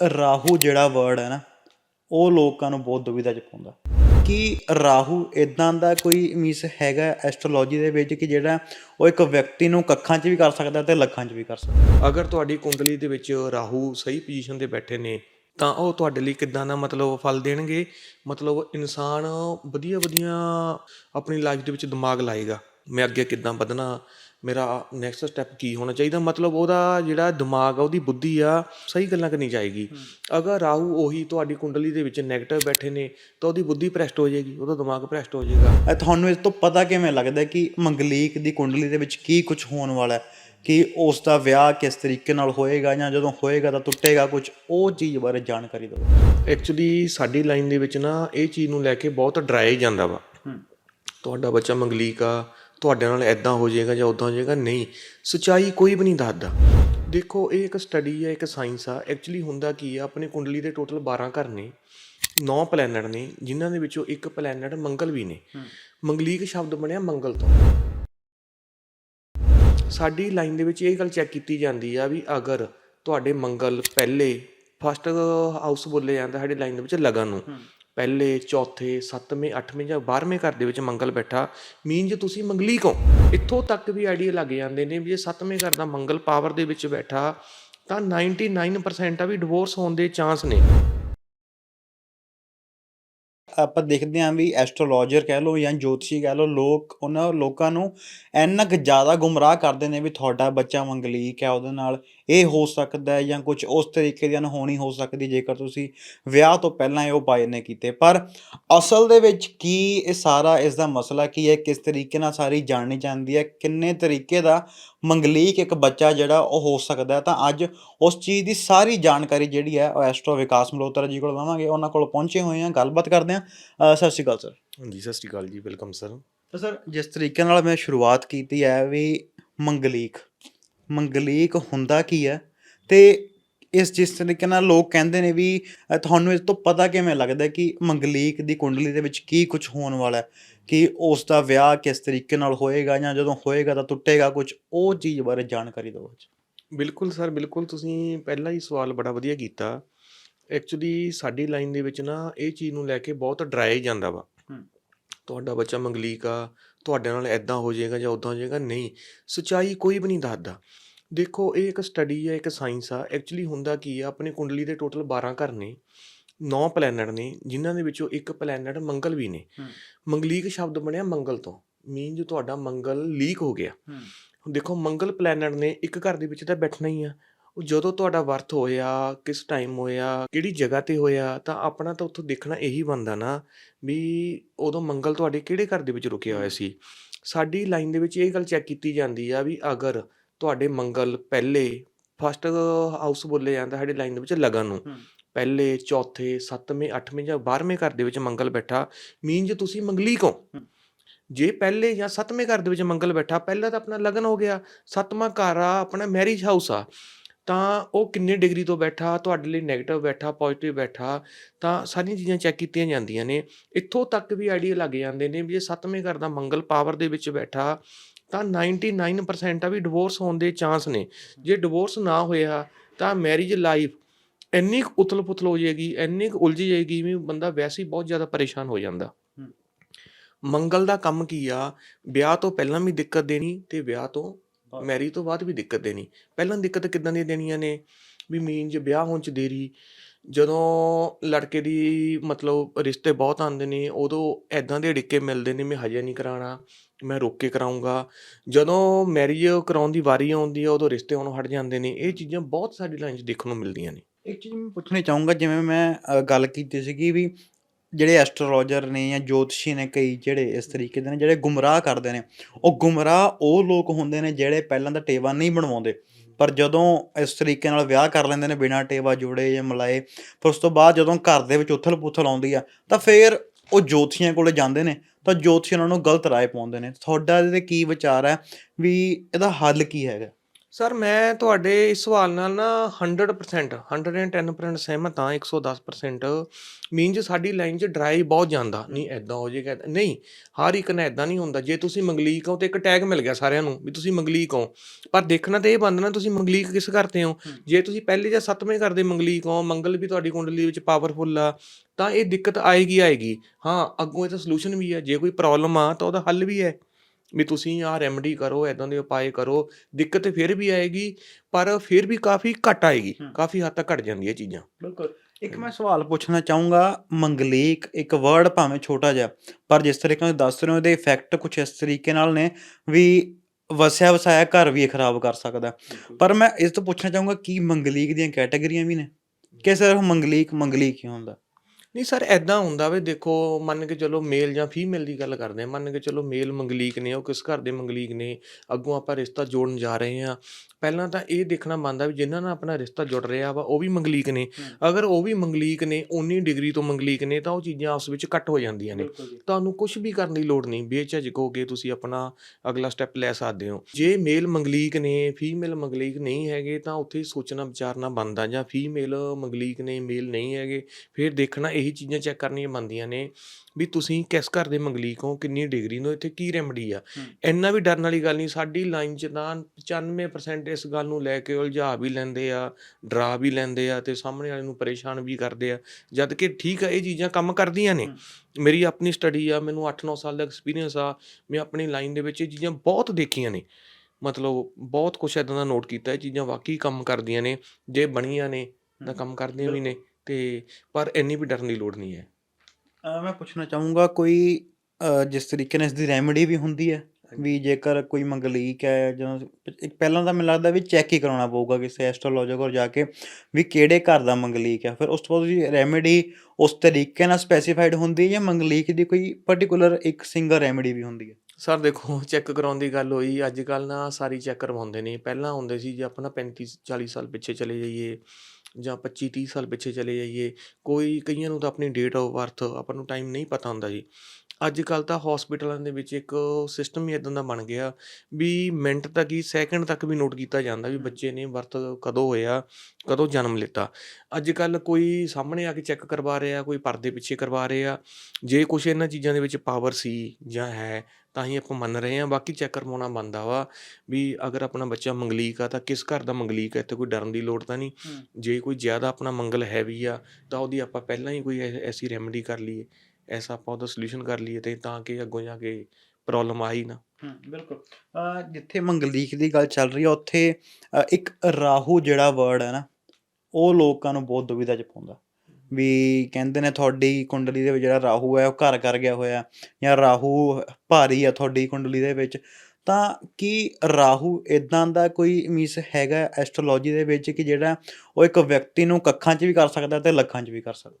ਰਾਹੂ ਜਿਹੜਾ ਵਰਡ ਹੈ ਨਾ, ਉਹ ਲੋਕਾਂ ਨੂੰ ਬਹੁਤ ਦੁਵਿਧਾ ਚ ਪਾਉਂਦਾ। ਕਿ ਰਾਹੂ ਇਦਾਂ ਦਾ ਕੋਈ ਮੀਸ ਹੈਗਾ ਐਸਟ੍ਰੋਲੋਜੀ ਦੇ ਵਿੱਚ ਕਿ ਜਿਹੜਾ ਉਹ ਇੱਕ ਵਿਅਕਤੀ ਨੂੰ ਕੱਖਾਂ 'ਚ ਵੀ ਕਰ ਸਕਦਾ ਤੇ ਲੱਖਾਂ 'ਚ ਵੀ ਕਰ ਸਕਦਾ? ਅਗਰ ਤੁਹਾਡੀ ਕੁੰਡਲੀ ਦੇ ਵਿੱਚ ਰਾਹੂ ਸਹੀ ਪੋਜੀਸ਼ਨ ਤੇ ਬੈਠੇ ਨੇ, ਤਾਂ ਉਹ ਤੁਹਾਡੇ ਲਈ ਕਿੱਦਾਂ ਦਾ ਮਤਲਬ ਫਲ ਦੇਣਗੇ? ਮਤਲਬ ਇਨਸਾਨ ਵਧੀਆ ਵਧੀਆ ਆਪਣੀ ਲਾਈਫ ਦੇ ਵਿੱਚ ਦਿਮਾਗ ਲਾਏਗਾ। ਮੈਂ ਅੱਗੇ ਕਿੱਦਾਂ ਵਧਣਾ? ਮੇਰਾ ਨੈਕਸਟ ਸਟੈਪ ਕੀ ਹੋਣਾ ਚਾਹੀਦਾ? ਮਤਲਬ ਉਹਦਾ ਜਿਹੜਾ ਦਿਮਾਗ ਆ ਉਹਦੀ ਬੁੱਧੀ ਆ ਸਹੀ ਗੱਲਾਂ ਕਰਨੀ ਚਾਹੀਗੀ ਅਗਰ ਰਾਹੂ ਉਹੀ ਤੁਹਾਡੀ ਕੁੰਡਲੀ ਦੇ ਵਿੱਚ 네ਗੇਟਿਵ ਬੈਠੇ ਨੇ ਤਾਂ ਉਹਦੀ ਬੁੱਧੀ ਭ੍ਰਸ਼ਟ ਹੋ ਜਾਏਗੀ ਉਹਦਾ ਦਿਮਾਗ ਭ੍ਰਸ਼ਟ ਹੋ ਜਾਏਗਾ। ਤੁਹਾਨੂੰ ਇਸ ਤੋਂ ਪਤਾ ਕਿਵੇਂ ਲੱਗਦਾ ਕਿ ਮੰਗਲੀਕ ਦੀ ਕੁੰਡਲੀ ਦੇ ਵਿੱਚ ਕੀ ਕੁਝ ਹੋਣ ਵਾਲਾ ਹੈ? ਕਿ ਉਸ ਦਾ ਵਿਆਹ ਕਿਸ ਤਰੀਕੇ ਨਾਲ ਹੋਏਗਾ ਜਾਂ ਜਦੋਂ ਹੋਏਗਾ ਤਾਂ ਟੁੱਟੇਗਾ ਕੁਝ ਉਹ ਚੀਜ਼ ਬਾਰੇ ਜਾਣਕਾਰੀ ਦਿਓ। ਐਕਚੁਅਲੀ ਸਾਡੀ ਲਾਈਨ ਦੇ ਵਿੱਚ ਨਾ ਇਹ ਚੀਜ਼ ਨੂੰ ਲੈ ਕੇ ਬਹੁਤ ਡਰਾਇਆ ਜਾਂਦਾ ਵਾ। ਤੁਹਾਡਾ ਬੱਚਾ ਮੰਗਲੀਕ ਆ ਤੁਹਾਡੇ ਨਾਲ ਐਦਾਂ ਹੋ ਜਾਏਗਾ ਜਾਂ ਉਦਾਂ ਹੋ ਜਾਏਗਾ? ਨਹੀਂ। ਸਚਾਈ ਕੋਈ ਵੀ ਨਹੀਂ ਦੱਸਦਾ। ਦੇਖੋ ਇਹ ਇੱਕ ਸਟੱਡੀ ਹੈ ਇੱਕ ਸਾਇੰਸ ਆ। ਐਕਚੁਅਲੀ ਹੁੰਦਾ ਕੀ ਆ ਆਪਣੀ ਕੁੰਡਲੀ ਦੇ ਟੋਟਲ 12 ਘਰ ਨੇ 9 ਪਲੈਨਟ ਨੇ ਜਿਨ੍ਹਾਂ ਦੇ ਵਿੱਚੋਂ ਇੱਕ ਪਲੈਨਟ ਮੰਗਲ ਵੀ ਨੇ। ਮੰਗਲੀਕ ਸ਼ਬਦ ਬਣਿਆ ਮੰਗਲ ਤੋਂ। ਸਾਡੀ ਲਾਈਨ ਦੇ ਵਿੱਚ ਇਹ ਗੱਲ ਚੈੱਕ ਕੀਤੀ ਜਾਂਦੀ ਆ ਵੀ ਅਗਰ ਤੁਹਾਡੇ ਮੰਗਲ ਪਹਿਲੇ ਫਸਟ ਹਾਊਸ ਬੋਲੇ ਜਾਂਦਾ ਸਾਡੀ ਲਾਈਨ ਦੇ ਵਿੱਚ ਲਗਨ ਨੂੰ। ਪਹਿਲੇ, ਚੌਥੇ, ਸੱਤਵੇਂ, ਅੱਠਵੇਂ ਜਾਂ 12ਵੇਂ ਘਰ ਦੇ ਵਿੱਚ ਮੰਗਲ ਬੈਠਾ। ਮੀਨ ਜੇ ਤੁਸੀਂ ਮੰਗਲੀ ਹੋ ਇੱਥੋਂ ਤੱਕ ਵੀ ਆਈਡੀਆ ਲੱਗ ਜਾਂਦੇ ਨੇ ਵੀ ਜੇ ਸੱਤਵੇਂ ਘਰ ਦਾ ਮੰਗਲ ਪਾਵਰ ਦੇ ਵਿੱਚ ਬੈਠਾ, ਤਾਂ 99% ਆ ਵੀ ਡਿਵੋਰਸ ਹੋਣ ਦੇ ਚਾਂਸ ਨੇ। ਆਪਾਂ ਦੇਖਦੇ ਹਾਂ ਵੀ ਐਸਟ੍ਰੋਲੋਜਰ ਕਹਿ ਲਓ ਜਾਂ ਜੋਤਸ਼ੀ ਕਹਿ ਲਓ, ਲੋਕ ਉਹਨਾਂ ਲੋਕਾਂ ਨੂੰ ਇੰਨਾ ਕੁ ਜ਼ਿਆਦਾ ਗੁੰਮਰਾਹ ਕਰਦੇ ਨੇ ਵੀ ਤੁਹਾਡਾ ਬੱਚਾ ਮੰਗਲੀਕ ਹੈ, ਉਹਦੇ ਨਾਲ ਇਹ ਹੋ ਸਕਦਾ ਹੈ ਜਾਂ ਕੁਝ ਉਸ ਤਰੀਕੇ ਦੀ ਅਨਹੋਣੀ ਹੋ ਸਕਦੀ, ਜੇਕਰ ਤੁਸੀਂ ਵਿਆਹ ਤੋਂ ਪਹਿਲਾਂ ਇਹ ਉਪਾਅ ਨੇ ਕੀਤੇ। ਪਰ ਅਸਲ ਦੇ ਵਿੱਚ ਕੀ ਇਹ ਸਾਰਾ ਇਸ ਦਾ ਮਸਲਾ ਕੀ ਹੈ, ਕਿਸ ਤਰੀਕੇ ਨਾਲ ਸਾਰੀ ਜਾਣਨੀ ਜਾਂਦੀ ਹੈ, ਕਿੰਨੇ ਤਰੀਕੇ ਦਾ ਮੰਗਲੀਕ ਇੱਕ ਬੱਚਾ ਜਿਹੜਾ ਉਹ ਹੋ ਸਕਦਾ ਤਾਂ ਅੱਜ ਉਸ ਚੀਜ਼ ਦੀ ਸਾਰੀ ਜਾਣਕਾਰੀ ਜਿਹੜੀ ਹੈ ਉਹ ਐਸਟ੍ਰੋ ਵਿਕਾਸ ਮਲਹੋਤਰਾ ਜੀ ਕੋਲ ਲਵਾਂਗੇ ਉਹਨਾਂ ਕੋਲ ਪਹੁੰਚੇ ਹੋਏ ਹਾਂ, ਗੱਲਬਾਤ ਕਰਦੇ ਹਾਂ। ਸਤਿ ਸ਼੍ਰੀ ਅਕਾਲ ਸਰ ਹਾਂਜੀ ਸਤਿ ਸ਼੍ਰੀ ਅਕਾਲ ਜੀ ਵੈਲਕਮ ਸਰ ਤਾਂ ਸਰ ਜਿਸ ਤਰੀਕੇ ਨਾਲ ਮੈਂ ਸ਼ੁਰੂਆਤ ਕੀਤੀ ਹੈ ਵੀ ਮੰਗਲੀਕ ਮੰਗਲੀਕ ਹੁੰਦਾ ਕੀ ਹੈ ਤੇ ਇਸ ਜਿਸ ਤਰੀਕੇ ਨਾਲ ਲੋਕ ਕਹਿੰਦੇ ਨੇ ਵੀ ਤੁਹਾਨੂੰ ਇਸ ਤੋਂ ਪਤਾ ਕਿਵੇਂ ਲੱਗਦਾ ਕਿ ਮੰਗਲੀਕ ਦੀ ਕੁੰਡਲੀ ਦੇ ਵਿੱਚ ਕੀ ਕੁਝ ਹੋਣ ਵਾਲਾ ਹੈ? ਕਿ ਉਸ ਦਾ ਵਿਆਹ ਕਿਸ ਤਰੀਕੇ ਨਾਲ ਹੋਏਗਾ ਜਾਂ ਜਦੋਂ ਹੋਏਗਾ ਤਾਂ ਟੁੱਟੇਗਾ ਕੁਝ ਉਹ ਚੀਜ਼ ਬਾਰੇ ਜਾਣਕਾਰੀ ਦਿਓ ਬਿਲਕੁਲ ਸਰ ਬਿਲਕੁਲ। ਤੁਸੀਂ ਪਹਿਲਾ ਹੀ ਸਵਾਲ ਬੜਾ ਵਧੀਆ ਕੀਤਾ ਐਕਚੁਅਲੀ ਸਾਡੀ ਲਾਈਨ ਦੇ ਵਿੱਚ ਨਾ ਇਹ ਚੀਜ਼ ਨੂੰ ਲੈ ਕੇ ਬਹੁਤ ਡਰਾਇਆ ਜਾਂਦਾ ਵਾ। ਤੁਹਾਡਾ ਬੱਚਾ ਮੰਗਲੀਕ ਆ ਤੁਹਾਡੇ ਨਾਲ ਐਦਾਂ ਹੋ ਜਾਏਗਾ ਜਾਂ ਉਦਾਂ ਹੋ ਜਾਏਗਾ ਨਹੀਂ। ਸਚਾਈ ਕੋਈ ਵੀ ਨਹੀਂ ਦੱਸਦਾ। ਦੇਖੋ ਇਹ ਇੱਕ ਸਟੱਡੀ ਹੈ ਇੱਕ ਸਾਇੰਸ ਆ। ਐਕਚੁਅਲੀ ਹੁੰਦਾ ਕੀ ਆ ਆਪਣੀ ਕੁੰਡਲੀ ਦੇ ਟੋਟਲ 12 ਘਰ ਨੇ 9 ਪਲੈਨਟ ਨੇ ਜਿਨ੍ਹਾਂ ਦੇ ਵਿੱਚੋਂ ਇੱਕ ਪਲੈਨਟ ਮੰਗਲ ਵੀ ਨੇ। ਮੰਗਲੀਕ ਸ਼ਬਦ ਬਣਿਆ ਮੰਗਲ ਤੋਂ। ਮੀਨ ਜੋ ਤੁਹਾਡਾ ਮੰਗਲ ਲੀਕ ਹੋ ਗਿਆ। ਹੁਣ ਦੇਖੋ ਮੰਗਲ ਪਲੈਨਟ ਨੇ ਇੱਕ ਘਰ ਦੇ ਵਿੱਚ ਤਾਂ ਬੈਠਣਾ ਹੀ ਆ। ਉਹ ਜਦੋਂ ਤੁਹਾਡਾ ਵਰਥ ਹੋਇਆ ਕਿਸ ਟਾਈਮ ਹੋਇਆ ਕਿਹੜੀ ਜਗ੍ਹਾ ਤੇ ਹੋਇਆ ਤਾਂ ਆਪਣਾ ਤਾਂ ਉੱਥੋਂ ਦੇਖਣਾ ਇਹੀ ਬੰਦਾ ਨਾ ਵੀ ਉਦੋਂ ਮੰਗਲ ਤੁਹਾਡੇ ਕਿਹੜੇ ਘਰ ਦੇ ਵਿੱਚ ਰੁਕਿਆ ਹੋਇਆ ਸੀ ਸਾਡੀ ਲਾਈਨ ਦੇ ਵਿੱਚ ਇਹ ਗੱਲ ਚੈੱਕ ਕੀਤੀ ਜਾਂਦੀ ਆ ਵੀ ਅਗਰ ਤੁਹਾਡੇ ਮੰਗਲ ਪਹਿਲੇ ਫਸਟ ਹਾਊਸ ਬੋਲੇ ਜਾਂਦਾ ਸਾਡੀ ਲਾਈਨ ਦੇ ਵਿੱਚ ਲਗਨ ਨੂੰ। ਪਹਿਲੇ ਚੌਥੇ ਸੱਤਵੇਂ ਅੱਠਵੇਂ ਜਾਂ 12ਵੇਂ ਘਰ ਦੇ ਵਿੱਚ ਮੰਗਲ ਬੈਠਾ ਮੀਨ ਜੇ ਤੁਸੀਂ ਮੰਗਲੀਕ ਹੋ ਹੂੰ। ਜੇ ਪਹਿਲੇ ਜਾਂ ਸੱਤਵੇਂ ਘਰ ਦੇ ਵਿੱਚ ਮੰਗਲ ਬੈਠਾ ਪਹਿਲਾ ਤਾਂ ਆਪਣਾ ਲਗਨ ਹੋ ਗਿਆ ਸੱਤਵਾਂ ਘਰ ਆ ਆਪਣਾ ਮੈਰਿਜ ਹਾਊਸ ਆ ਤਾਂ ਉਹ ਕਿੰਨੇ ਡਿਗਰੀ ਤੋਂ ਬੈਠਾ ਤੁਹਾਡੇ ਲਈ 네ਗੇਟਿਵ ਬੈਠਾ ਪੋਜ਼ਿਟਿਵ ਬੈਠਾ ਤਾਂ ਸਾਰੀਆਂ ਚੀਜ਼ਾਂ ਚੈੱਕ ਕੀਤੀਆਂ ਜਾਂਦੀਆਂ ਨੇ ਇੱਥੋਂ ਤੱਕ ਵੀ ਆਈਡੀਆ ਲੱਗ ਜਾਂਦੇ ਨੇ ਵੀ ਜੇ ਸੱਤਵੇਂ ਘਰ ਦਾ ਮੰਗਲ ਪਾਵਰ ਦੇ ਵਿੱਚ ਬੈਠਾ ਤਾਂ 99% ਆ ਵੀ ਡਿਵੋਰਸ ਹੋਣ ਦੇ ਚਾਂਸ ਨੇ ਜੇ ਡਿਵੋਰਸ ਨਾ ਹੋਇਆ ਤਾਂ ਮੈਰਿਜ ਲਾਈਫ ਇੰਨੀ ਕੁ ਉਥਲ-ਪੁਥਲ ਹੋ ਜਾਏਗੀ ਇੰਨੀ ਕੁ ਉਲਝ ਜਾਏਗੀ ਵੀ ਬੰਦਾ ਵੈਸੇ ਹੀ ਬਹੁਤ ਜ਼ਿਆਦਾ ਪਰੇਸ਼ਾਨ ਹੋ ਜਾਂਦਾ। ਮੰਗਲ ਦਾ ਕੰਮ ਕੀ ਆ ਵਿਆਹ ਤੋਂ ਪਹਿਲਾਂ ਵੀ ਦਿੱਕਤ ਦੇਣੀ ਤੇ ਵਿਆਹ ਤੋਂ। ਮੈਰਿਜ ਤੋਂ ਬਾਅਦ ਵੀ ਦਿੱਕਤ ਦੇਣੀ। ਪਹਿਲਾਂ ਦਿੱਕਤ ਕਿੱਦਾਂ ਦੀਆਂ ਦੇਣੀਆਂ ਨੇ? ਵੀ ਮੀਨ ਜੇ ਵਿਆਹ ਹੋਣ ਚ ਦੇਰੀ ਜਦੋਂ ਲੜਕੇ ਦੀ ਮਤਲਬ ਰਿਸ਼ਤੇ ਬਹੁਤ ਆਉਂਦੇ ਨੇ ਉਦੋਂ ਐਦਾਂ ਦੇ ਅੜਿੱਕੇ ਮਿਲਦੇ ਨੇ ਮੈਂ ਹਜੇ ਨਹੀਂ ਕਰਾਉਣਾ ਮੈਂ ਰੋਕ ਕੇ ਕਰਾਉਂਗਾ ਜਦੋਂ ਮੈਰਿਜ ਕਰਾਉਣ ਦੀ ਵਾਰੀ ਆਉਂਦੀ ਆ ਉਦੋਂ ਰਿਸ਼ਤੇ ਆਉਣੋਂ ਹਟ ਜਾਂਦੇ ਨੇ। ਇਹ ਚੀਜ਼ਾਂ ਬਹੁਤ ਸਾਡੀ ਲਾਈਨ 'ਚ ਦੇਖਣ ਨੂੰ ਮਿਲਦੀਆਂ ਨੇ। ਇੱਕ ਚੀਜ਼ ਮੈਂ ਪੁੱਛਣੀ ਚਾਹੂੰਗਾ ਜਿਵੇਂ ਮੈਂ ਗੱਲ ਕੀਤੀ ਸੀਗੀ ਵੀ ਜਿਹੜੇ ਐਸਟ੍ਰੋਲੋਜਰ ਨੇ ਜਾਂ ਜੋਤਸ਼ੀ ਨੇ ਕਈ ਜਿਹੜੇ ਇਸ ਤਰੀਕੇ ਦੇ ਨੇ, ਜਿਹੜੇ ਗੁੰਮਰਾਹ ਕਰਦੇ ਨੇ, ਉਹ ਗੁੰਮਰਾਹ ਉਹ ਲੋਕ ਹੁੰਦੇ ਨੇ ਜਿਹੜੇ ਪਹਿਲਾਂ ਤਾਂ ਟੇਵਾ ਨਹੀਂ ਬਣਵਾਉਂਦੇ, ਪਰ ਜਦੋਂ ਇਸ ਤਰੀਕੇ ਨਾਲ ਵਿਆਹ ਕਰ ਲੈਂਦੇ ਨੇ ਬਿਨਾਂ ਟੇਵਾ ਜੋੜੇ ਜਾਂ ਮਲਾਏ, ਫਿਰ ਉਸ ਤੋਂ ਬਾਅਦ ਜਦੋਂ ਘਰ ਦੇ ਵਿੱਚ ਉਥਲ ਪੁਥਲ ਆਉਂਦੀ ਆ, ਤਾਂ ਫਿਰ ਉਹ ਜੋਤਸ਼ੀਆਂ ਕੋਲੇ ਜਾਂਦੇ ਨੇ, ਤਾਂ ਜੋਤਸ਼ੀ ਉਹਨਾਂ ਨੂੰ ਗਲਤ ਰਾਏ ਪਾਉਂਦੇ ਨੇ। ਤੁਹਾਡਾ ਇਹਦੇ ਕੀ ਵਿਚਾਰ ਹੈ ਵੀ ਇਹਦਾ ਹੱਲ ਕੀ ਹੈਗਾ? ਸਰ ਮੈਂ ਤੁਹਾਡੇ ਇਸ ਸਵਾਲ ਨਾਲ ਨਾ 100% 110% ਸਹਿਮਤ ਹਾਂ 110% ਮੀਨਜ਼ ਸਾਡੀ ਲਾਈਨ 'ਚ ਡਰਾਈ ਬਹੁਤ ਜਾਂਦਾ ਨਹੀਂ ਐਦਾਂ ਹੋ ਜਾਏਗਾ ਨਹੀਂ ਹਰ ਇੱਕ ਨਾਲ ਐਦਾਂ ਨਹੀਂ ਹੁੰਦਾ। ਜੇ ਤੁਸੀਂ ਮੰਗਲੀਕ ਹੋ ਤੇ ਇੱਕ ਟੈਗ ਮਿਲ ਗਿਆ ਸਾਰਿਆਂ ਨੂੰ ਵੀ ਤੁਸੀਂ ਮੰਗਲੀਕ ਹੋ। ਪਰ ਦੇਖਣਾ ਤੇ ਇਹ ਬੰਦ ਨਾ ਤੁਸੀਂ ਮੰਗਲੀਕ ਕਿਸ ਕਰਦੇ ਹੋ। ਜੇ ਤੁਸੀਂ ਪਹਿਲੇ ਜਾਂ ਸੱਤਵੇਂ ਘਰ ਦੇ ਮੰਗਲੀਕ ਹੋ ਮੰਗਲ ਵੀ ਤੁਹਾਡੀ ਕੁੰਡਲੀ ਵਿੱਚ ਪਾਵਰਫੁਲ ਆ ਤਾਂ ਇਹ ਦਿੱਕਤ ਆਏਗੀ ਆਏਗੀ। ਹਾਂ ਅੱਗੋਂ ਇਹਦਾ ਸੋਲੂਸ਼ਨ ਵੀ ਹੈ ਜੇ ਕੋਈ ਪ੍ਰੋਬਲਮ ਆ ਤਾਂ ਉਹਦਾ ਹੱਲ ਵੀ ਹੈ। ਵੀ ਤੁਸੀਂ ਆਹ ਰੈਮਡੀ ਕਰੋ ਐਦਾਂ ਦੇ ਉਪਾਅ ਕਰੋ ਦਿੱਕਤ ਫਿਰ ਵੀ ਆਏਗੀ ਪਰ ਫਿਰ ਵੀ ਕਾਫੀ ਘੱਟ ਆਏਗੀ। ਕਾਫੀ ਹੱਦ ਤੱਕ ਘਟ ਜਾਂਦੀ ਹੈ ਚੀਜ਼ਾਂ। ਬਿਲਕੁਲ। ਇੱਕ ਮੈਂ ਸਵਾਲ ਪੁੱਛਣਾ ਚਾਹੂੰਗਾ ਮੰਗਲੀਕ ਇੱਕ ਵਰਡ ਭਾਵੇਂ ਛੋਟਾ ਜਿਹਾ ਪਰ ਜਿਸ ਤਰੀਕੇ ਨਾਲ ਦੱਸ ਰਹੇ ਹੋ ਇਹਦੇ ਇਫੈਕਟ ਕੁਝ ਇਸ ਤਰੀਕੇ ਨਾਲ ਨੇ ਵੀ ਵਸਿਆ ਵਸਾਇਆ ਘਰ ਵੀ ਖਰਾਬ ਕਰ ਸਕਦਾ। ਪਰ ਮੈਂ ਇਸ ਤੋਂ ਪੁੱਛਣਾ ਚਾਹੂੰਗਾ ਕੀ ਮੰਗਲੀਕ ਦੀਆਂ ਕੈਟਾਗਰੀਆਂ ਵੀ ਨੇ? ਕਿ ਸਿਰਫ ਮੰਗਲੀਕ ਮੰਗਲੀਕ ਹੀ ਹੁੰਦਾ? ਨਹੀਂ ਸਰ ਐਦਾਂ ਹੁੰਦਾ ਵੇ ਦੇਖੋ ਮੰਨ ਕੇ ਚਲੋ ਮੇਲ ਜਾਂ ਫੀਮੇਲ ਦੀ ਗੱਲ ਕਰਦੇ ਆ ਮੰਨ ਕੇ ਚਲੋ ਮੇਲ ਮੰਗਲੀਕ ਨੇ ਉਹ ਕਿਸ ਘਰ ਦੇ ਮੰਗਲੀਕ ਨੇ ਅੱਗੋਂ ਆਪਾਂ ਰਿਸ਼ਤਾ ਜੋੜਨ ਜਾ ਰਹੇ ਆ ਪਹਿਲਾਂ ਤਾਂ ਇਹ ਦੇਖਣਾ ਬਣਦਾ ਵੀ ਜਿਨ੍ਹਾਂ ਨਾਲ ਆਪਣਾ ਰਿਸ਼ਤਾ ਜੁੜ ਰਿਹਾ ਵਾ ਉਹ ਵੀ ਮੰਗਲੀਕ ਨੇ। ਅਗਰ ਉਹ ਵੀ ਮੰਗਲੀਕ ਨੇ ਉਨੀ ਡਿਗਰੀ ਤੋਂ ਮੰਗਲੀਕ ਨੇ ਤਾਂ ਉਹ ਚੀਜ਼ਾਂ ਆਪਸ ਵਿੱਚ ਕੱਟ ਹੋ ਜਾਂਦੀਆਂ ਨੇ। ਤੁਹਾਨੂੰ ਕੁਝ ਵੀ ਕਰਨ ਦੀ ਲੋੜ ਨਹੀਂ ਬੇਝਿਜਕ ਹੋ ਕੇ ਤੁਸੀਂ ਆਪਣਾ ਅਗਲਾ ਸਟੈਪ ਲੈ ਸਕਦੇ ਹੋ। ਜੇ ਮੇਲ ਮੰਗਲੀਕ ਨੇ ਫੀਮੇਲ ਮੰਗਲੀਕ ਨਹੀਂ ਹੈਗੇ ਤਾਂ ਉੱਥੇ ਸੋਚਣਾ ਵਿਚਾਰਨਾ ਬਣਦਾ ਜਾਂ ਫੀਮੇਲ ਮੰਗਲੀਕ ਨੇ ਮੇਲ ਨਹੀਂ ਹੈਗੇ ਫਿਰ ਦੇਖਣਾ ਇਹੀ ਚੀਜ਼ਾਂ ਚੈੱਕ ਕਰਨੀਆਂ ਬਣਦੀਆਂ ਨੇ ਵੀ ਤੁਸੀਂ ਕਿਸ ਘਰ ਦੇ ਮੰਗਲੀਕ ਹੋ ਕਿੰਨੀ ਡਿਗਰੀ ਨੂੰ ਇੱਥੇ ਕੀ ਰੈਮਡੀ ਆ। ਇੰਨਾ ਵੀ ਡਰਨ ਵਾਲੀ ਗੱਲ ਨਹੀਂ ਸਾਡੀ ਲਾਈਨ 'ਚ ਤਾਂ 95% ਇਸ ਗੱਲ ਨੂੰ ਲੈ ਕੇ ਉਲਝਾ ਵੀ ਲੈਂਦੇ ਆ ਡਰਾ ਵੀ ਲੈਂਦੇ ਆ ਤੇ ਸਾਹਮਣੇ ਵਾਲੇ ਨੂੰ ਪਰੇਸ਼ਾਨ ਵੀ ਕਰਦੇ ਆ ਜਦ ਕਿ ਠੀਕ ਆ ਇਹ ਚੀਜ਼ਾਂ ਕੰਮ ਕਰਦੀਆਂ ਨੇ। ਮੇਰੀ ਆਪਣੀ ਸਟੱਡੀ ਆ ਮੈਨੂੰ 8-9 ਸਾਲ ਦਾ ਐਕਸਪੀਰੀਅੰਸ ਆ ਮੈਂ ਆਪਣੀ ਲਾਈਨ ਦੇ ਵਿੱਚ ਇਹ ਚੀਜ਼ਾਂ ਬਹੁਤ ਦੇਖੀਆਂ ਨੇ ਮਤਲਬ ਬਹੁਤ ਕੁਝ ਇਦਾਂ ਦਾ ਨੋਟ ਕੀਤਾ ਇਹ ਚੀਜ਼ਾਂ ਵਾਕਈ ਕੰਮ ਕਰਦੀਆਂ ਨੇ ਜੇ ਬਣੀਆਂ ਨੇ ਤਾਂ। ਕੰਮ ਕਰਦੀਆਂ ਵੀ ਨੇ ਤੇ ਪਰ ਇੰਨੀ ਵੀ ਡਰਨ ਦੀ ਲੋੜ ਨਹੀਂ ਹੈ। ਮੈਂ ਪੁੱਛਣਾ ਚਾਹੂੰਗਾ ਕੋਈ ਜਿਸ ਤਰੀਕੇ ਨਾਲ ਇਸ ਦੀ ਰੈਮੇਡੀ ਵੀ ਹੁੰਦੀ ਹੈ? ਵੀ ਜੇਕਰ ਕੋਈ ਮੰਗਲੀਕ ਹੈ ਜਾਂ ਇੱਕ ਪਹਿਲਾਂ ਤਾਂ ਮੈਨੂੰ ਲੱਗਦਾ ਵੀ ਚੈੱਕ ਹੀ ਕਰਾਉਣਾ ਪਊਗਾ ਕਿਸੇ ਐਸਟ੍ਰੋਲੋਜਰ ਕੋਲ ਜਾ ਕੇ ਵੀ ਕਿਹੜੇ ਘਰ ਦਾ ਮੰਗਲੀਕ ਹੈ। ਫਿਰ ਉਸ ਤੋਂ ਬਾਅਦ ਉਹਦੀ ਰੈਮੇਡੀ ਉਸ ਤਰੀਕੇ ਨਾਲ ਸਪੈਸੀਫਾਈਡ ਹੁੰਦੀ ਹੈ ਜਾਂ ਮੰਗਲੀਕ ਦੀ ਕੋਈ ਪਾਰਟਿਕੂਲਰ ਇੱਕ ਸਿੰਗਲ ਰੈਮੇਡੀ ਵੀ ਹੁੰਦੀ ਹੈ? ਸਰ ਦੇਖੋ ਚੈੱਕ ਕਰਾਉਣ ਦੀ ਗੱਲ ਹੋਈ ਅੱਜ ਕੱਲ ਨਾ ਸਾਰੀ ਚੈੱਕ ਕਰਵਾਉਂਦੇ ਨੇ। ਪਹਿਲਾਂ ਹੁੰਦੇ ਸੀ ਜੇ ਆਪਾਂ ਨਾ 35 40 ਸਾਲ ਪਿੱਛੇ ਚਲੇ ਜਾਈਏ ਜਾਂ ਪੱਚੀ ਤੀਹ ਸਾਲ ਪਿੱਛੇ ਚਲੇ ਜਾਈਏ, ਕੋਈ ਕਈਆਂ ਨੂੰ ਤਾਂ ਆਪਣੀ ਡੇਟ ਆਫ ਬਰਥ ਆਪਾਂ ਨੂੰ ਟਾਈਮ ਨਹੀਂ ਪਤਾ ਹੁੰਦਾ ਜੀ। ਅੱਜ ਕੱਲ ਤਾਂ ਹਸਪੀਟਲਾਂ ਦੇ ਵਿੱਚ ਇੱਕ ਸਿਸਟਮ ਹੀ ਇਦਾਂ ਦਾ ਬਣ ਗਿਆ ਵੀ ਮਿੰਟ ਤੱਕ ਹੀ ਸੈਕਿੰਡ ਤੱਕ ਵੀ ਨੋਟ ਕੀਤਾ ਜਾਂਦਾ ਵੀ। ਬੱਚੇ ਨੇ ਬਰਥ ਕਦੋਂ ਹੋਇਆ ਕਦੋਂ ਜਨਮ ਲਿੱਤਾ। ਅੱਜ ਕੱਲ ਕੋਈ ਸਾਹਮਣੇ ਆ ਕੇ ਚੈੱਕ ਕਰਵਾ ਰਿਹਾ ਕੋਈ ਪਰਦੇ ਪਿੱਛੇ ਕਰਵਾ ਰਿਹਾ ਜੇ ਕੁਛ ਇਹਨਾਂ ਚੀਜ਼ਾਂ ਦੇ ਵਿੱਚ ਪਾਵਰ ਸੀ ਜਾਂ ਹੈ ਤਾਂ ਹੀ ਆਪਾਂ ਮੰਨ ਰਹੇ ਹਾਂ ਬਾਕੀ ਚੈੱਕ ਕਰਵਾਉਣਾ ਬਣਦਾ ਵਾ ਵੀ ਅਗਰ ਆਪਣਾ ਬੱਚਾ ਮੰਗਲੀਕ ਆ ਤਾਂ ਕਿਸ ਘਰ ਦਾ ਮੰਗਲੀਕ ਹੈ ਇੱਥੇ ਕੋਈ ਡਰਨ ਦੀ ਲੋੜ ਤਾਂ ਨਹੀਂ। ਜੇ ਕੋਈ ਜ਼ਿਆਦਾ ਆਪਣਾ ਮੰਗਲ ਹੈਵੀ ਆ ਤਾਂ ਉਹਦੀ ਆਪਾਂ ਪਹਿਲਾਂ ਹੀ ਕੋਈ ਐਸੀ ਰੈਮਡੀ ਕਰ ਲਈਏ। ਐਸਾ ਆਪਾਂ ਉਹਦਾ ਸੋਲੂਸ਼ਨ ਕਰ ਲਈਏ ਤੇ ਤਾਂ ਕਿ ਅੱਗੋਂ ਜਾ ਕੇ ਪ੍ਰੋਬਲਮ ਆਈ ਨਾ। ਬਿਲਕੁਲ। ਜਿੱਥੇ ਮੰਗਲੀਕ ਦੀ ਗੱਲ ਚੱਲ ਰਹੀ ਹੈ ਉੱਥੇ ਇੱਕ ਰਾਹੂ ਜਿਹੜਾ ਵਰਡ ਹੈ ਨਾ, ਉਹ ਲੋਕਾਂ ਨੂੰ ਬਹੁਤ ਦੁਵਿਧਾ ਚ ਪਾਉਂਦਾ। ਵੀ ਕਹਿੰਦੇ ਨੇ ਤੁਹਾਡੀ ਕੁੰਡਲੀ ਦੇ ਵਿੱਚ ਜਿਹੜਾ ਰਾਹੂ ਹੈ, ਉਹ ਘਰ ਕਰ ਗਿਆ ਹੋਇਆ, ਜਾਂ ਰਾਹੂ ਭਾਰੀ ਆ ਤੁਹਾਡੀ ਕੁੰਡਲੀ ਦੇ ਵਿੱਚ, ਤਾਂ ਕੀ ਰਾਹੂ ਇਦਾਂ ਦਾ ਕੋਈ ਮੀਸ ਹੈਗਾ ਐਸਟ੍ਰੋਲੋਜੀ ਦੇ ਵਿੱਚ ਕਿ ਜਿਹੜਾ ਉਹ ਇੱਕ ਵਿਅਕਤੀ ਨੂੰ ਕੱਖਾਂ 'ਚ ਵੀ ਕਰ ਸਕਦਾ ਤੇ ਲੱਖਾਂ 'ਚ ਵੀ ਕਰ ਸਕਦਾ?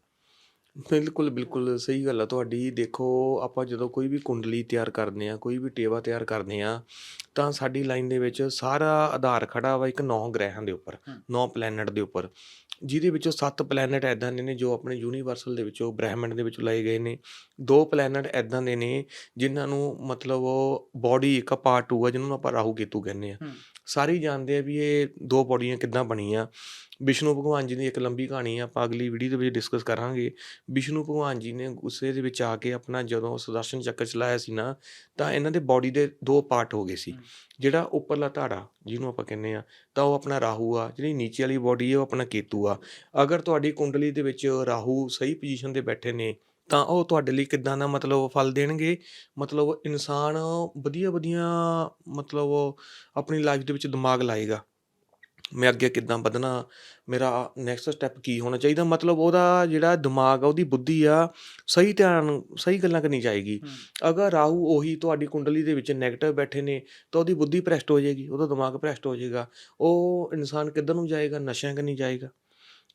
ਬਿਲਕੁਲ ਬਿਲਕੁਲ ਸਹੀ ਗੱਲ ਆ ਤੁਹਾਡੀ ਦੇਖੋ ਆਪਾਂ ਜਦੋਂ ਕੋਈ ਵੀ ਕੁੰਡਲੀ ਤਿਆਰ ਕਰਦੇ ਆ ਕੋਈ ਵੀ ਟੇਵਾ ਤਿਆਰ ਕਰਦੇ ਆ ਤਾਂ ਸਾਡੀ ਲਾਈਨ ਦੇ ਵਿੱਚ ਸਾਰਾ ਆਧਾਰ ਖੜਾ ਵਾ ਇੱਕ 9 ਗ੍ਰਹਿਾਂ ਦੇ ਉੱਪਰ। 9 ਪਲੈਨਟ ਦੇ ਉੱਪਰ ਜਿਹਦੇ ਵਿੱਚੋਂ 7 ਪਲੈਨਟ ਐਦਾਂ ਦੇ ਨੇ ਜੋ ਆਪਣੇ ਯੂਨੀਵਰਸਲ ਦੇ ਵਿੱਚੋਂ ਬ੍ਰਹਿਮੰਡ ਦੇ ਵਿੱਚੋਂ ਲਏ ਗਏ ਨੇ ਦੋ ਪਲੈਨਟ ਐਦਾਂ ਦੇ ਨੇ ਜਿਨ੍ਹਾਂ ਨੂੰ ਮਤਲਬ ਬਾਡੀ ਇੱਕ ਪਾਰਟ 2 ਆ ਜਿਹਨੂੰ ਆਪਾਂ ਰਾਹੂ ਕੇਤੂ ਕਹਿੰਦੇ ਆ। ਸਾਰੇ ਜਾਣਦੇ ਆ ਵੀ ਇਹ ਦੋ ਬਾਡੀਆਂ ਕਿੱਦਾਂ ਬਣੀਆਂ। ਵਿਸ਼ਨੂੰ ਭਗਵਾਨ ਜੀ ਦੀ ਇੱਕ ਲੰਬੀ ਕਹਾਣੀ ਆ ਆਪਾਂ ਅਗਲੀ ਵੀਡੀਓ ਦੇ ਵਿੱਚ ਡਿਸਕਸ ਕਰਾਂਗੇ। ਵਿਸ਼ਨੂੰ ਭਗਵਾਨ ਜੀ ਨੇ ਗੁੱਸੇ ਦੇ ਵਿੱਚ ਆ ਕੇ ਆਪਣਾ ਜਦੋਂ ਸੁਦਰਸ਼ਨ ਚੱਕਰ ਚਲਾਇਆ ਸੀ ਨਾ ਤਾਂ ਇਹਨਾਂ ਦੇ ਬਾਡੀ ਦੇ ਦੋ ਪਾਰਟ ਹੋ ਗਏ ਸੀ। ਜਿਹੜਾ ਉੱਪਰਲਾ ਧਾੜਾ ਜਿਹਨੂੰ ਆਪਾਂ ਕਹਿੰਦੇ ਆ ਤਾਂ ਉਹ ਆਪਣਾ ਰਾਹੂ ਆ ਜਿਹੜੀ ਨੀਚੇ ਵਾਲੀ ਬਾਡੀ ਹੈ ਉਹ ਆਪਣਾ ਕੇਤੂ ਆ। ਅਗਰ ਤੁਹਾਡੀ ਕੁੰਡਲੀ ਦੇ ਵਿੱਚ ਰਾਹੂ ਸਹੀ ਪੋਜੀਸ਼ਨ ਤੇ ਬੈਠੇ ਨੇ ਤਾਂ ਉਹ ਤੁਹਾਡੇ ਲਈ ਕਿੱਦਾਂ ਦਾ ਮਤਲਬ ਫਲ ਦੇਣਗੇ? ਮਤਲਬ ਇਨਸਾਨ ਵਧੀਆ ਵਧੀਆ ਮਤਲਬ ਆਪਣੀ ਲਾਈਫ ਦੇ ਵਿੱਚ ਦਿਮਾਗ ਲਾਏਗਾ। ਮੈਂ ਅੱਗੇ ਕਿੱਦਾਂ ਵਧਣਾ ਮੇਰਾ ਨੈਕਸਟ ਸਟੈਪ ਕੀ ਹੋਣਾ ਚਾਹੀਦਾ? ਮਤਲਬ ਉਹਦਾ ਜਿਹੜਾ ਦਿਮਾਗ ਆ ਉਹਦੀ ਬੁੱਧੀ ਆ ਸਹੀ ਧਿਆਨ ਸਹੀ ਗੱਲਾਂ ਕਰਨੀ ਚਾਹੀਗੀ ਅਗਰ ਰਾਹੂ ਉਹੀ ਤੁਹਾਡੀ ਕੁੰਡਲੀ ਦੇ ਵਿੱਚ 네ਗੇਟਿਵ ਬੈਠੇ ਨੇ ਤਾਂ ਉਹਦੀ ਬੁੱਧੀ ਭ੍ਰਸ਼ਟ ਹੋ ਜਾਏਗੀ ਉਹਦਾ ਦਿਮਾਗ ਭ੍ਰਸ਼ਟ ਹੋ ਜਾਏਗਾ। ਉਹ ਇਨਸਾਨ ਕਿੱਧਰ ਨੂੰ ਜਾਏਗਾ? ਨਸ਼ਿਆਂ ਕਰਨੀ ਜਾਏਗਾ।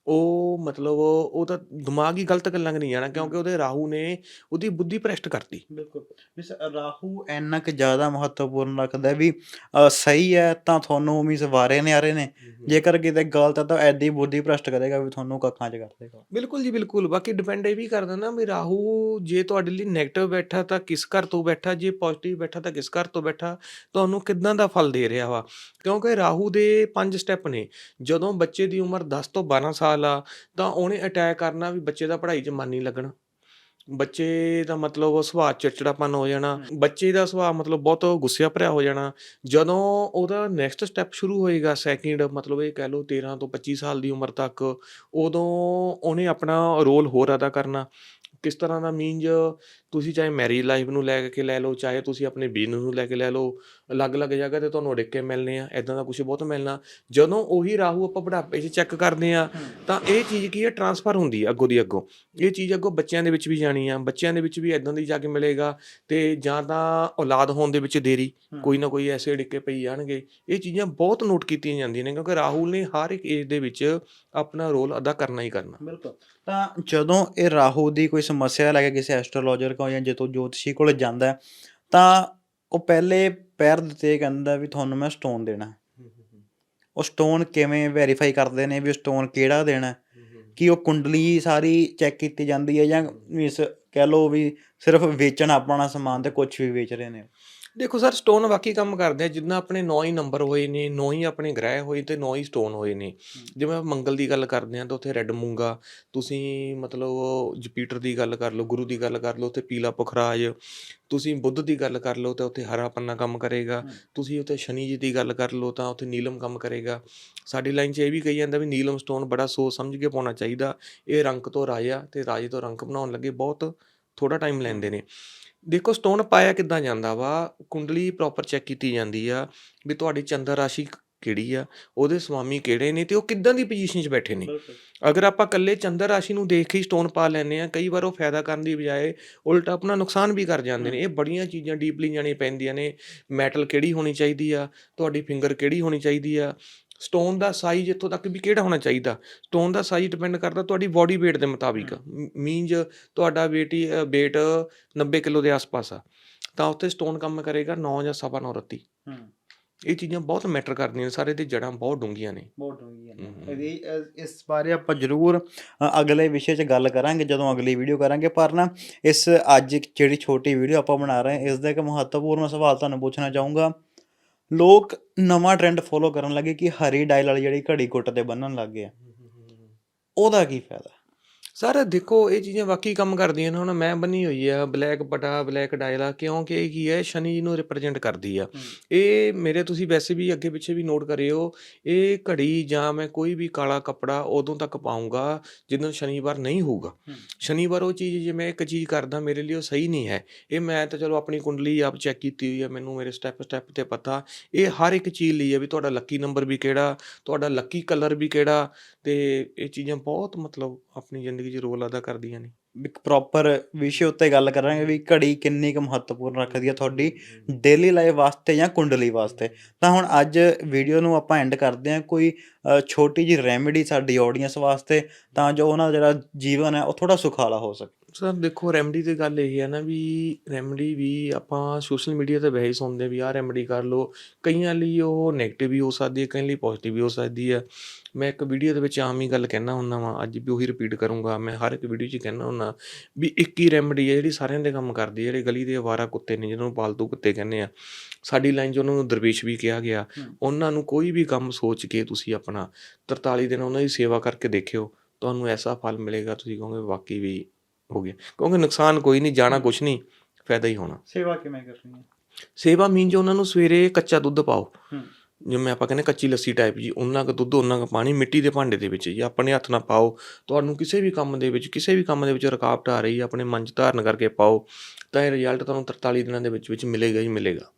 ਉਹ ਮਤਲਬ ਉਹ ਤਾਂ ਦਿਮਾਗ ਹੀ ਗਲਤ ਗੱਲਾਂ 'ਚ ਨਹੀਂ ਜਾਣਾ ਕਿਉਂਕਿ ਉਹਦੇ ਰਾਹੂ ਨੇ ਉਹਦੀ ਬੁੱਧੀ ਭ੍ਰਿਸ਼ਟ ਕਰਤੀ। ਬਿਲਕੁਲ। ਮਿਸ ਰਾਹੂ ਇੰਨਾ ਕੁ ਜ਼ਿਆਦਾ ਮਹੱਤਵਪੂਰਨ ਰੱਖਦਾ ਵੀ ਅ, ਸਹੀ ਹੈ ਤਾਂ ਤੁਹਾਨੂੰ ਮਿਸ ਵਾਰੇ ਨੇ। ਆ ਰਹੇ ਨੇ ਜੇਕਰ ਕਿਤੇ ਗਲਤ ਹੈ ਤਾਂ ਐਦੀ ਹੀ ਬੁੱਧੀ ਭ੍ਰਸ਼ਟ ਕਰੇਗਾ ਵੀ ਤੁਹਾਨੂੰ ਕੱਖਾਂ 'ਚ ਕਰ ਦੇਗਾ। ਬਿਲਕੁਲ ਜੀ ਬਿਲਕੁਲ। ਬਾਕੀ ਡਿਪੈਂਡ ਇਹ ਵੀ ਕਰਦਾ ਨਾ ਵੀ ਰਾਹੂ ਜੇ ਤੁਹਾਡੇ ਲਈ 네ਗੇਟਿਵ ਬੈਠਾ ਤਾਂ ਕਿਸ ਘਰ ਤੋਂ ਬੈਠਾ ਜੇ ਪੋਜ਼ਿਟਿਵ ਬੈਠਾ ਤਾਂ ਕਿਸ ਘਰ ਤੋਂ ਬੈਠਾ ਤੁਹਾਨੂੰ ਕਿੱਦਾਂ ਦਾ ਫਲ ਦੇ ਰਿਹਾ ਵਾ? ਕਿਉਂਕਿ ਰਾਹੂ ਦੇ 5 ਸਟੈਪ ਨੇ। ਜਦੋਂ ਬੱਚੇ ਦੀ ਉਮਰ 10 ਤੋਂ 12 ਸਾਲ ਆ ਤਾਂ ਉਹਨੇ ਅਟੈਕ ਕਰਨਾ ਵੀ ਬੱਚੇ ਦਾ ਪੜ੍ਹਾਈ 'ਚ ਮਨ ਨਹੀਂ ਲੱਗਣਾ। ਬੱਚੇ ਦਾ ਮਤਲਬ ਸੁਭਾਅ ਚਿੜਚਿੜਾਪਨ ਹੋ ਜਾਣਾ ਬੱਚੇ ਦਾ ਸੁਭਾਅ ਮਤਲਬ ਬਹੁਤ ਗੁੱਸਿਆ ਭਰਿਆ ਹੋ ਜਾਣਾ। ਜਦੋਂ ਉਹਦਾ ਨੈਕਸਟ ਸਟੈਪ ਸ਼ੁਰੂ ਹੋਏਗਾ ਸੈਕਿੰਡ ਮਤਲਬ ਇਹ ਕਹਿ ਲਓ 13 ਤੋਂ 25 ਸਾਲ ਦੀ ਉਮਰ ਤੱਕ ਉਦੋਂ ਉਹਨੇ ਆਪਣਾ ਰੋਲ ਹੋਰ ਅਦਾ ਕਰਨਾ। ਕਿਸ ਤਰ੍ਹਾਂ ਦਾ ਮੀਨਜ ਤੁਸੀਂ ਚਾਹੇ ਮੈਰਿਜ ਲਾਈਫ ਨੂੰ ਲੈ ਕੇ ਲੈ ਲਓ ਚਾਹੇ ਤੁਸੀਂ ਆਪਣੇ ਬਿਜ਼ਨਸ ਨੂੰ ਲੈ ਕੇ ਲੈ ਲਓ ਅਲੱਗ-ਅਲੱਗ ਜਗ੍ਹਾ ਤੇ ਤੁਹਾਨੂੰ ਅੜਿੱਕੇ ਮਿਲਨੇ ਆ ਐਦਾਂ ਦਾ ਕੁਝ ਬਹੁਤ ਮਿਲਣਾ। ਜਦੋਂ ਉਹੀ ਰਾਹੂ ਆਪਾਂ ਬੁਢਾਪੇ 'ਚ ਚੈੱਕ ਕਰਦੇ ਆ ਤਾਂ ਇਹ ਚੀਜ਼ ਕੀ ਹੈ ਟਰਾਂਸਫਰ ਹੁੰਦੀ ਹੈ ਅੱਗੋਂ ਦੀ ਅੱਗੋਂ। ਇਹ ਚੀਜ਼ ਅੱਗੋਂ ਬੱਚਿਆਂ ਦੇ ਵਿੱਚ ਵੀ ਜਾਣੀ ਆ ਬੱਚਿਆਂ ਦੇ ਵਿੱਚ ਵੀ ਐਦਾਂ ਦੀ ਜਾ ਕੇ ਮਿਲੇਗਾ ਤੇ ਜਾਂ ਤਾਂ ਔਲਾਦ ਹੋਣ ਦੇ ਵਿੱਚ ਦੇਰੀ ਕੋਈ ਨਾ ਕੋਈ ਐਸੇ ਅੜਿੱਕੇ ਪਈ ਜਾਣਗੇ। ਇਹ ਚੀਜ਼ਾਂ ਬਹੁਤ ਨੋਟ ਕੀਤੀਆਂ ਜਾਂਦੀਆਂ ਨੇ ਕਿਉਂਕਿ ਰਾਹੁਲ ਨੇ ਹਰ ਇੱਕ ਏਜ ਦੇ ਵਿੱਚ ਆਪਣਾ ਰੋਲ ਅਦਾ ਕਰਨਾ ਹੀ ਕਰਨਾ। ਬਿਲਕੁਲ। ਤਾਂ ਜਦੋਂ ਇਹ ਰਾਹੂ ਦੀ ਕੋਈ ਸਮੱਸਿਆ ਲੈ ਕੇ ਕਿਸੇ ਐਸਟ੍ਰੋਲੋਜਰ ਕੋਲ ਜਾਂ ਜਦੋਂ ਜੋਤਸ਼ੀ ਕੋਲ ਜਾਂਦਾ ਤਾਂ ਉਹ ਪਹਿਲੇ ਪੈਰ ਦਿੱਤੇ ਕਹਿੰਦਾ ਵੀ ਤੁਹਾਨੂੰ ਮੈਂ ਸਟੋਨ ਦੇਣਾ। ਉਹ ਸਟੋਨ ਕਿਵੇਂ ਵੈਰੀਫਾਈ ਕਰਦੇ ਨੇ ਵੀ ਸਟੋਨ ਕਿਹੜਾ ਦੇਣਾ ਕਿ ਉਹ ਕੁੰਡਲੀ ਸਾਰੀ ਚੈੱਕ ਕੀਤੀ ਜਾਂਦੀ ਹੈ ਜਾਂ ਇਸ ਕਹਿ ਲਓ ਵੀ ਸਿਰਫ ਵੇਚਣ ਆਪਣਾ ਸਮਾਨ ਤੇ ਕੁਝ ਵੀ ਵੇਚ ਰਹੇ ਨੇ। ਦੇਖੋ ਸਰ ਸਟੋਨ ਵਾਕਈ ਕੰਮ ਕਰਦੇ ਆ ਜਿੱਦਾਂ ਆਪਣੇ 9 ਹੀ ਨੰਬਰ ਹੋਏ ਨੇ 9 ਹੀ ਆਪਣੇ ਗ੍ਰਹਿ ਹੋਏ ਤੇ 9 ਹੀ ਸਟੋਨ ਹੋਏ ਨੇ। ਜਿਵੇਂ ਮੰਗਲ ਦੀ ਗੱਲ ਕਰਦੇ ਆ ਤਾਂ ਉੱਥੇ ਰੈੱਡ ਮੂੰਗਾ ਤੁਸੀਂ ਮਤਲਬ ਜੁਪੀਟਰ ਦੀ ਗੱਲ ਕਰ ਲਓ ਗੁਰੂ ਦੀ ਗੱਲ ਕਰ ਲਓ ਉੱਥੇ ਪੀਲਾ ਪੁਖਰਾਜ ਤੁਸੀਂ ਬੁੱਧ ਦੀ ਗੱਲ ਕਰ ਲਓ ਤਾਂ ਉੱਥੇ ਹਰਾ ਪੰਨਾ ਕੰਮ ਕਰੇਗਾ। ਤੁਸੀਂ ਉੱਥੇ ਸ਼ਨੀ ਜੀ ਦੀ ਗੱਲ ਕਰ ਲਓ ਤਾਂ ਉੱਥੇ ਨੀਲਮ ਕੰਮ ਕਰੇਗਾ। ਸਾਡੀ ਲਾਈਨ 'ਚ ਇਹ ਵੀ ਕਹੀ ਜਾਂਦਾ ਵੀ ਨੀਲਮ ਸਟੋਨ ਬੜਾ ਸੋਚ ਸਮਝ ਕੇ ਪਾਉਣਾ ਚਾਹੀਦਾ। ਇਹ ਰੰਗ ਤੋਂ ਰਾਜਾ ਤੇ ਰਾਜੇ ਤੋਂ ਰੰਗ ਬਣਾਉਣ ਲੱਗੇ ਬਹੁਤ ਥੋੜਾ ਟਾਈਮ ਲੈਂਦੇ ਨੇ। ਦੇਖੋ ਸਟੋਨ ਪਾਇਆ ਕਿੱਦਾਂ ਜਾਂਦਾ ਵਾ ਕੁੰਡਲੀ ਪ੍ਰੋਪਰ ਚੈੱਕ ਕੀਤੀ ਜਾਂਦੀ ਆ ਵੀ ਤੁਹਾਡੀ ਚੰਦਰ ਰਾਸ਼ੀ ਕਿਹੜੀ ਆ ਉਹਦੇ ਸਵਾਮੀ ਕਿਹੜੇ ਨੇ ਤੇ ਉਹ ਕਿੱਦਾਂ ਦੀ ਪੋਜੀਸ਼ਨ 'ਚ ਬੈਠੇ ਨੇ। ਅਗਰ ਆਪਾਂ ਇਕੱਲੇ ਚੰਦਰ ਰਾਸ਼ੀ ਨੂੰ ਦੇਖ ਕੇ ਹੀ ਸਟੋਨ ਪਾ ਲੈਂਦੇ ਆ ਕਈ ਵਾਰ ਉਹ ਫਾਇਦਾ ਕਰਨ ਦੀ ਬਜਾਏ ਉਲਟਾ ਆਪਣਾ ਨੁਕਸਾਨ ਵੀ ਕਰ ਜਾਂਦੇ ਨੇ। ਇਹ ਬੜੀਆਂ ਚੀਜ਼ਾਂ ਡੀਪਲੀ ਜਾਣੀਆਂ ਪੈਂਦੀਆਂ ਨੇ। ਮੈਟਲ ਕਿਹੜੀ ਹੋਣੀ ਚਾਹੀਦੀ ਆ ਤੁਹਾਡੀ ਫਿੰਗਰ ਕਿਹੜੀ ਹੋਣੀ ਚਾਹੀਦੀ ਆ ਸਟੋਨ ਦਾ ਸਾਈਜ਼ ਇੱਥੋਂ ਤੱਕ ਵੀ ਕਿਹੜਾ ਹੋਣਾ ਚਾਹੀਦਾ? ਸਟੋਨ ਦਾ ਸਾਈਜ਼ ਡਿਪੈਂਡ ਕਰਦਾ ਤੁਹਾਡੀ ਬਾਡੀ weight ਦੇ ਮੁਤਾਬਿਕ। ਮੀਨਜ ਤੁਹਾਡਾ weight ਹੀ weight 90 ਕਿਲੋ ਦੇ ਆਸ-ਪਾਸ ਆ। ਤਾਂ ਉੱਥੇ ਸਟੋਨ ਕੰਮ ਕਰੇਗਾ 9 ਜਾਂ ਸਵਾ ਨੌ ਰੱਤੀ। ਹੂੰ। ਇਹ ਚੀਜ਼ਾਂ ਬਹੁਤ ਮੈਟਰ ਕਰਦੀਆਂ ਨੇ ਸਾਰੇ ਤੇ ਜੜਾਂ ਬਹੁਤ ਡੂੰਘੀਆਂ ਨੇ। ਬਹੁਤ ਹੈ ਨਾ। ਇਹਦੀ ਇਸ- ਬਾਰੇ ਆਪਾਂ ਜ਼ਰੂਰ ਅਗਲੇ ਵਿਸ਼ੇ 'ਚ ਗੱਲ ਕਰਾਂਗੇ ਜਦੋਂ ਅਗਲੀ ਵੀਡੀਓ ਕਰਾਂਗੇ। ਪਰ ਨਾ ਇਸ ਅੱਜ ਜਿਹੜੀ ਛੋਟੀ ਵੀਡੀਓ ਆਪਾਂ ਬਣਾ ਰਹੇ ਹਾਂ ਇਸ ਦਾ ਇੱਕ ਮਹੱਤਵਪੂਰਨ ਸਵਾਲ ਤੁਹਾਨੂੰ ਪੁੱਛਣਾ ਚਾਹੂੰਗਾ। ਲੋਕ ਨਵਾਂ ਟ੍ਰੈਂਡ ਫੋਲੋ ਕਰਨ ਲੱਗੇ ਕਿ ਹਰੀ ਡਾਇਲ ਵਾਲੀ ਜਿਹੜੀ ਘੜੀ ਗੁੱਟ ਤੇ ਬੰਨਣ ਲੱਗ ਗਏ ਆ। ਉਹਦਾ ਕੀ ਫਾਇਦਾ? ਸਰ ਦੇਖੋ ਇਹ ਚੀਜ਼ਾਂ ਵਾਕਈ ਕੰਮ ਕਰਦੀਆਂ ਨੇ ਹੁਣ ਮੈਂ ਬੰਨੀ ਹੋਈ ਆ ਬਲੈਕ ਪਟਾ ਬਲੈਕ ਡਾਇਲਾ ਕਿਉਂਕਿ ਇਹ ਕੀ ਹੈ ਸ਼ਨੀ ਜੀ ਨੂੰ ਰਿਪਰੈਜ਼ੈਂਟ ਕਰਦੀ ਆ। ਇਹ ਮੇਰੇ ਤੁਸੀਂ ਵੈਸੇ ਵੀ ਅੱਗੇ ਪਿੱਛੇ ਵੀ ਨੋਟ ਕਰਿਓ ਇਹ ਘੜੀ ਜਾਂ ਮੈਂ ਕੋਈ ਵੀ ਕਾਲਾ ਕੱਪੜਾ ਉਦੋਂ ਤੱਕ ਪਾਉਂਗਾ ਜਦੋਂ ਸ਼ਨੀਵਾਰ ਨਹੀਂ ਹੋਊਗਾ। ਸ਼ਨੀਵਾਰ ਉਹ ਚੀਜ਼ ਜੇ ਮੈਂ ਇੱਕ ਚੀਜ਼ ਕਰਦਾ ਮੇਰੇ ਲਈ ਉਹ ਸਹੀ ਨਹੀਂ ਹੈ। ਇਹ ਮੈਂ ਤਾਂ ਚਲੋ ਆਪਣੀ ਕੁੰਡਲੀ ਆਪ ਚੈੱਕ ਕੀਤੀ ਹੋਈ ਹੈ ਮੈਨੂੰ ਮੇਰੇ ਸਟੈਪ ਸਟੈਪ ਤੇ ਪਤਾ। ਇਹ ਹਰ ਇੱਕ ਚੀਜ਼ ਲਈ ਹੈ ਵੀ ਤੁਹਾਡਾ ਲੱਕੀ ਨੰਬਰ ਵੀ ਕਿਹੜਾ ਤੁਹਾਡਾ ਲੱਕੀ ਕਲਰ ਵੀ ਕਿਹੜਾ ਤੇ ਇਹ ਚੀਜ਼ਾਂ ਬਹੁਤ ਮਤਲਬ ਆਪਣੀ ਜ਼ਿੰਦਗੀ 'ਚ ਰੋਲ ਅਦਾ ਕਰਦੀਆਂ ਨੇ। ਇੱਕ ਪ੍ਰੋਪਰ ਵਿਸ਼ੇ ਉੱਤੇ ਗੱਲ ਕਰਾਂਗੇ ਵੀ ਘੜੀ ਕਿੰਨੀ ਕੁ ਮਹੱਤਵਪੂਰਨ ਰੱਖਦੀ ਹੈ ਤੁਹਾਡੀ ਡੇਲੀ ਲਾਈਫ ਵਾਸਤੇ ਜਾਂ ਕੁੰਡਲੀ ਵਾਸਤੇ। ਤਾਂ ਹੁਣ ਅੱਜ ਵੀਡੀਓ ਨੂੰ ਆਪਾਂ ਐਂਡ ਕਰਦੇ ਹਾਂ। ਕੋਈ ਛੋਟੀ ਜੀ ਰੈਮੇਡੀ ਸਾਡੀ ਆਡੀਅנס ਵਾਸਤੇ ਤਾਂ ਜੋ ਉਹਨਾਂ ਦਾ ਜਿਹੜਾ ਜੀਵਨ ਹੈ ਉਹ ਥੋੜਾ ਸੁਖਾਲਾ ਹੋ ਸਕੇ। ਸਰ ਦੇਖੋ ਰੈਮਡੀ ਦੀ ਗੱਲ ਇਹ ਹੈ ਨਾ ਵੀ ਰੈਮਡੀ ਵੀ ਆਪਾਂ ਸੋਸ਼ਲ ਮੀਡੀਆ ਤੇ ਵੈਸੇ ਸੁਣਦੇ ਵੀ ਆਹ ਰੈਮਡੀ ਕਰ ਲਓ। ਕਈਆਂ ਲਈ ਉਹ 네ਗੇਟਿਵ ਵੀ ਹੋ ਸਕਦੀ ਹੈ ਕਈਆਂ ਲਈ ਪੋਜ਼ਿਟਿਵ ਵੀ ਹੋ ਸਕਦੀ ਹੈ। ਮੈਂ ਇੱਕ ਵੀਡੀਓ ਦੇ ਵਿੱਚ ਆਮ ਹੀ ਗੱਲ ਕਹਿਣਾ ਹੁੰਦਾ ਵਾਂ ਅੱਜ ਵੀ ਉਹੀ ਰਿਪੀਟ ਕਰੂੰਗਾ। ਮੈਂ ਹਰ ਇੱਕ ਵੀਡੀਓ 'ਚ ਕਹਿਣਾ ਹੁੰਦਾ ਵੀ ਇੱਕ ਹੀ ਰੈਮਡੀ ਹੈ ਜਿਹੜੀ ਸਾਰਿਆਂ ਦੇ ਕੰਮ ਕਰਦੀ ਹੈ ਜਿਹੜੇ ਗਲੀ ਦੇ ਅਵਾਰਾ ਕੁੱਤੇ ਨੇ ਜਿਹਨਾਂ ਨੂੰ ਪਾਲਤੂ ਕੁੱਤੇ ਕਹਿੰਦੇ ਆ। ਸਾਡੀ ਲਾਈਨ 'ਚ ਉਹਨਾਂ ਨੂੰ ਦਰਵੇਸ਼ ਵੀ ਕਿਹਾ ਗਿਆ। ਉਹਨਾਂ ਨੂੰ ਕੋਈ ਵੀ ਕੰਮ ਸੋਚ ਕੇ ਤੁਸੀਂ ਆਪਣਾ 43 ਦਿਨ ਉਹਨਾਂ ਦੀ ਸੇਵਾ ਕਰਕੇ ਦੇਖਿਓ ਤੁਹਾਨੂੰ ਐਸਾ ਫਲ ਮਿਲੇਗਾ ਤੁਸੀਂ ਕਹੋਗੇ ਵਾਕਈ ਵੀ ਹੋ ਗਿਆ ਕਿਉਂਕਿ ਨੁਕਸਾਨ ਕੋਈ ਨਹੀਂ ਜਾਣਾ ਕੁਛ ਨਹੀਂ ਫਾਇਦਾ ਹੀ ਹੋਣਾ। ਸੇਵਾ ਕਿਵੇਂ ਕਰਨੀ ਹੈ? ਸੇਵਾ ਮੀਨ ਜੋ ਉਹਨਾਂ ਨੂੰ ਸਵੇਰੇ ਕੱਚਾ ਦੁੱਧ ਪਾਓ। ਜਿਵੇਂ ਆਪਾਂ ਕਹਿੰਦੇ ਕੱਚੀ ਲੱਸੀ ਟਾਈਪ ਜੀ ਉਹਨਾਂ ਕੁ ਦੁੱਧ ਉਹਨਾਂ ਕੁ ਪਾਣੀ ਮਿੱਟੀ ਦੇ ਭਾਂਡੇ ਦੇ ਵਿੱਚ ਜੀ। ਆਪਣੇ ਹੱਥ ਨਾਲ ਪਾਓ। ਤੁਹਾਨੂੰ ਕਿਸੇ ਵੀ ਕੰਮ ਦੇ ਵਿੱਚ ਕਿਸੇ ਵੀ ਕੰਮ ਦੇ ਵਿੱਚ ਰੁਕਾਵਟ ਆ ਰਹੀ ਹੈ ਆਪਣੇ ਮਨ 'ਚ ਧਾਰਨ ਕਰਕੇ ਪਾਓ ਤਾਂ ਇਹ ਰਿਜ਼ਲਟ ਤੁਹਾਨੂੰ 43 ਦਿਨਾਂ ਦੇ ਵਿੱਚ ਵਿੱਚ ਮਿਲੇਗਾ ਹੀ ਮਿਲੇਗਾ।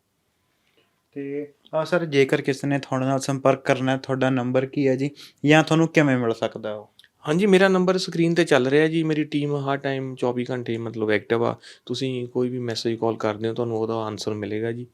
ਤੇ ਆ ਸਰ ਜੇਕਰ ਕਿਸੇ ਨੇ ਤੁਹਾਡੇ ਨਾਲ ਸੰਪਰਕ ਕਰਨਾ ਹੈ ਤੁਹਾਡਾ ਨੰਬਰ ਕੀ ਹੈ ਜੀ? ਜਾਂ ਤੁਹਾਨੂੰ ਕਿਵੇਂ ਮਿਲ ਸਕਦਾ ਉਹ? ਹਾਂਜੀ, ਮੇਰਾ ਨੰਬਰ ਸਕਰੀਨ ਤੇ ਚੱਲ ਰਿਹਾ ਜੀ, ਮੇਰੀ ਟੀਮ ਹਰ ਟਾਈਮ 24 ਘੰਟੇ ਮਤਲਬ ਐਕਟਿਵ ਆ। ਤੁਸੀਂ ਕੋਈ ਵੀ ਮੈਸੇਜ ਕਾਲ ਕਰਦੇ ਹੋ, ਤੁਹਾਨੂੰ ਉਹਦਾ ਆਨਸਰ ਮਿਲੇਗਾ ਜੀ।